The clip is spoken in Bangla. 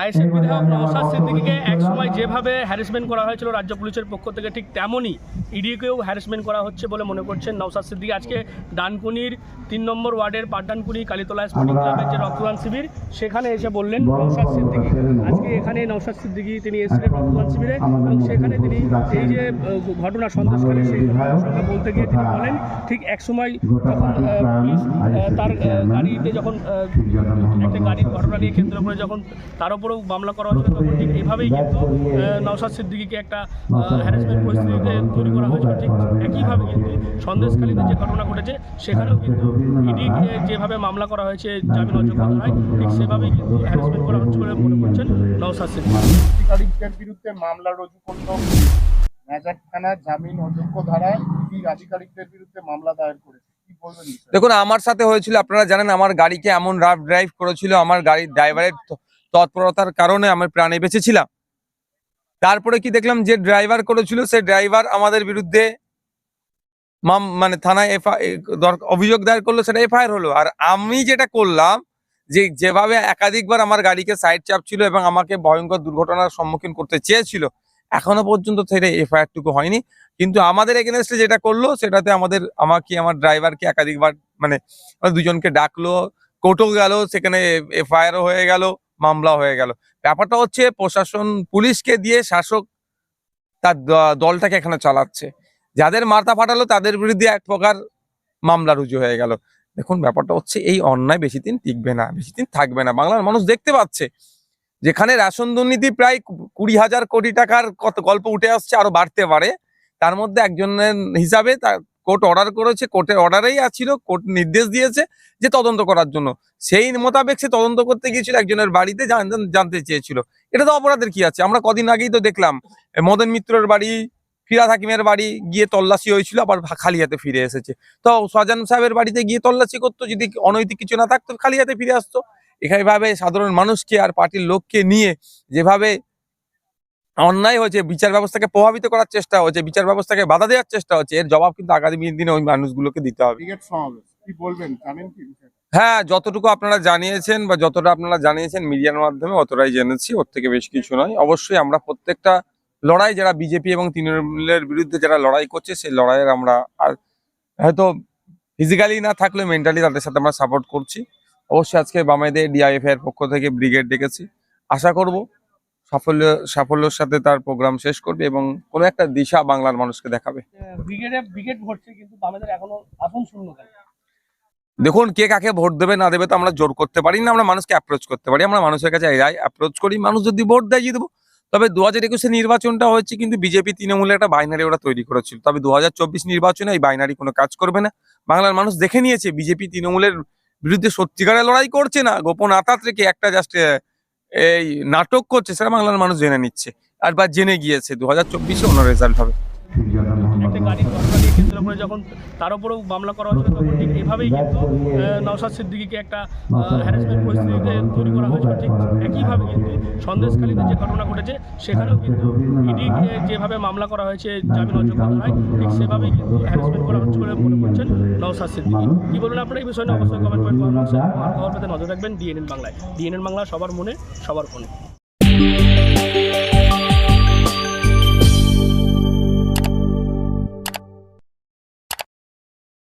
আইএসএফ বিধায়ক নওশাদ সিদ্দিকীকে একসময় যেভাবে হ্যারাসমেন্ট করা হয়েছিল রাজ্য পুলিশের পক্ষ থেকে ঠিক তেমনই ইডিকেও হ্যারাসমেন্ট করা হচ্ছে বলে মনে করছেন নওশাদ সিদ্দিকী। আজকে ডানকুনির তিন নম্বর ওয়ার্ডের পাড্ডানকুনি কালীতলা স্পোর্টিং ক্লাবের যে রক্তদান শিবির সেখানে এসে বললেন নওশাদ সিদ্দিকী। আজকে এখানে নওশাদ সিদ্দিকী তিনি এসেছিলেন রক্তদান শিবিরে এবং সেখানে তিনি এই যে ঘটনা সন্দেশকালে সেই ঘটনার বলতে গিয়ে তিনি বলেন ঠিক একসময় যখন পুলিশ তার গাড়িতে যখন একটা গাড়ির ঘটনা নিয়ে কেন্দ্র করে যখন তার উপরেও মামলা করা হয়েছিল তখন ঠিক এইভাবেই কিন্তু আহ, নওশাদ সিদ্দিকীকে একটা হ্যারাসমেন্ট পরিস্থিতিতে তৈরি করা হয়েছিল ঠিক একইভাবে কিন্তু সন্দেশখালীতে যে ঘটনা ঘটেছে সেখানেও কিন্তু ইডি যেভাবে মামলা করা হয়েছে জামিন অযোগ্য ধারায় ঠিক সেভাবেই কিন্তু হ্যারাসমেন্ট করা হচ্ছে বলে মনে করছেন নওশাদ সিদ্দিকী আধিকারিকদের বিরুদ্ধে মামলা রুজু করল জামিন অযোগ্য ধারায় আধিকারিকদের বিরুদ্ধে মামলা দায়ের করেছে কি বলবেন বিষয়ে? দেখুন আমার সাথে হয়েছিল আপনারা জানেন আমার গাড়িকে এমন রাফ ড্রাইভ করেছিল আমার গাড়ির ড্রাইভারের তৎপরতার কারণে আমি প্রাণে বেঁচেছিলাম। তারপরে কি দেখলাম যে ড্রাইভার করেছিল, সে ড্রাইভার আমাদের বিরুদ্ধে মাম মানে থানায় এফআই অভিযোগ দায়ের করল, সেটা এফআইআর হলো। আর আমি যেটা করলাম যে যেভাবে একাধিকবার আমার গাড়িকে সাইড চাপ ছিল এবং আমাকে ভয়ঙ্কর দুর্ঘটনার সম্মুখীন করতে চেয়েছিল, এখনও পর্যন্ত সেটা এফআইআর টুকু হয়নি। কিন্তু আমাদের এগেনস্টে যেটা করল, সেটাতে আমাদের আমাকে, আমার ড্রাইভারকে একাধিকবার মানে দুজনকে ডাকলো কোর্টও গেল, সেখানে এফআইআরও হয়ে গেল। মামলা হয়ে গেল। ব্যাপারটা হচ্ছে প্রশাসন পুলিশকে দিয়ে শাসক তার দলটাকে এখানে চালাচ্ছে। যাদের মাথা ফাটালো তাদের বিরুদ্ধে এক প্রকার মামলা রুজু হয়ে গেল। দেখুন, ব্যাপারটা হচ্ছে এই অন্যায় বেশি দিন টিকবে না, বেশি দিন থাকবে না। বাংলার মানুষ দেখতে পাচ্ছে। যেখানে রেশন দুর্নীতি প্রায় কুড়ি হাজার কোটি টাকার কত গল্প উঠে আসছে, আরও বাড়তে পারে। তার মধ্যে একজনের হিসাবে তার কোর্ট অর্ডার করেছে, কোর্টের অর্ডারেই আছিল, কোর্ট নির্দেশ দিয়েছে যে তদন্ত করার জন্য। সেই মোতাবেক সে তদন্ত করতে গিয়েছিল, একজনের বাড়িতে জান- জানতে চেয়েছিল। এটা তো অপরাধের কি আছে? আমরা কদিন আগেই তো দেখলাম মদন মিত্রের বাড়ি, ফিরাদ হাকিমের বাড়ি গিয়ে তল্লাশি হয়েছিল, আবার খালি হাতে ফিরে এসেছে। তো শাহজাহান সাহেবের বাড়িতে গিয়ে তল্লাশি করতো, যদি অনৈতিক কিছু না থাকতো, খালি হাতে ফিরে আসতো। এখানে ভাবে সাধারণ মানুষকে আর পার্টির লোককে নিয়ে যেভাবে অন্যায় হয়েছে বিচার ব্যবস্থাকে প্রভাবিত করার চেষ্টা হচ্ছে বিচার ব্যবস্থাকে বাধা দেওয়ার চেষ্টা হচ্ছে এর জবাব কিন্তু আগামী দিনে ওই মানুষগুলোকে দিতে হবে? হ্যাঁ যতটুকু আপনারা জানিয়েছেন বা যতটা আপনারা জানিয়েছেন মিডিয়ার মাধ্যমে অতটাই জেনেছি ওর থেকে বেশ কিছু নয়। অবশ্যই আমরা প্রত্যেকটা লড়াই যারা বিজেপি এবং তৃণমূলের বিরুদ্ধে যারা লড়াই করছে সেই লড়াইয়ের আমরা আর হয়তো ফিজিক্যালি না থাকলে মেন্টালি তাদের সাথে আমরা সাপোর্ট করছি। অবশ্যই আজকে বামেদের ডিআইএফ এর পক্ষ থেকে ব্রিগেড ডেকেছি। আশা করব সাফল্য সাফল্যের সাথে তার প্রোগ্রাম শেষ করবে এবং কোনো একটা দিশা বাংলার মানুষকে দেখাবে। দেখুন কে কাকে ভোট দেবে না দেবে তো আমরা জোর করতে পারি না আমরা মানুষকে অ্যাপ্রোচ করতে পারি। আমরা মানুষের কাছে এরাই অ্যাপ্রোচ করি মানুষ যদি ভোট দেয় দেবো তবে দু হাজার একুশে নির্বাচনটা হয়েছে কিন্তু বিজেপি তৃণমূলের একটা বাইনারি ওরা তৈরি করেছিল। তবে দু হাজার চব্বিশ নির্বাচনে এই বাইনারি কোনো কাজ করবে না। বাংলার মানুষ দেখে নিয়েছে বিজেপি তৃণমূলের বিরুদ্ধে সত্যিকারের লড়াই করছে না গোপন আতাত রেখে একটা জাস্ট এই নাটক করছে সেটা বাংলার মানুষ জেনে নিচ্ছে। আর বা জেনে গিয়েছে, দু হাজার চব্বিশে ওনার রেজাল্ট হবে। করে যখন তার উপরেও মামলা করা হয়েছিল, তখন ঠিক এইভাবেই কিন্তু নওশাদ সিদ্দিকীকে একটা হ্যারাসমেন্ট পরিস্থিতিতে তৈরি করা হয়েছিল, ঠিক একইভাবে কিন্তু সন্দেশখালীতে যে ঘটনা ঘটেছে, সেখানেও কিন্তু ইডি যেভাবে মামলা করা হয়েছে, জামিন অযোগ্য ধারায় ঠিক সেভাবেই কিন্তু হ্যারাসমেন্ট করা হচ্ছে বলে মনে করছেন নওশাদ সিদ্দিকী। কি বলবেন আপনারা এই বিষয়ে? অবশ্যই কমেন্ট করে খবর পেতে নজর রাখবেন। ডিএনএন বাংলায়। ডিএনএন বাংলা সবার মনে, সবার ফোনে।